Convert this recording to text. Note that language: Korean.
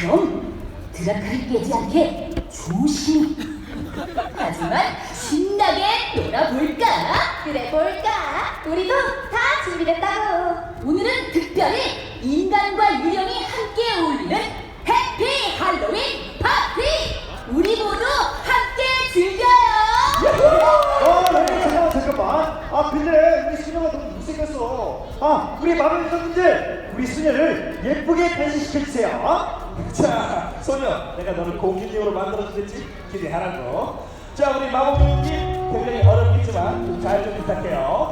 그럼 드라크를 깨지 않게 조심히 하지만 신나게 놀아볼까? 그래 볼까? 우리도 다 준비됐다고. 오늘은 특별히 인간과 유령이 함께 어울리는 해피 할로윈 파티! 우리 모두 함께 즐겨요! 아, 네, 잠깐만, 잠깐만. 아, 근데 우리 수녀가 너무 못생겼어. 아, 우리 마법 여성분들, 우리 수녀를 예쁘게 변신시켜주세요. 자, 소녀, 내가 너를 공주님으로 만들어주겠지? 기대하라고. 자, 우리 마법님 굉장히 어렵겠지만 잘 좀 부탁해요.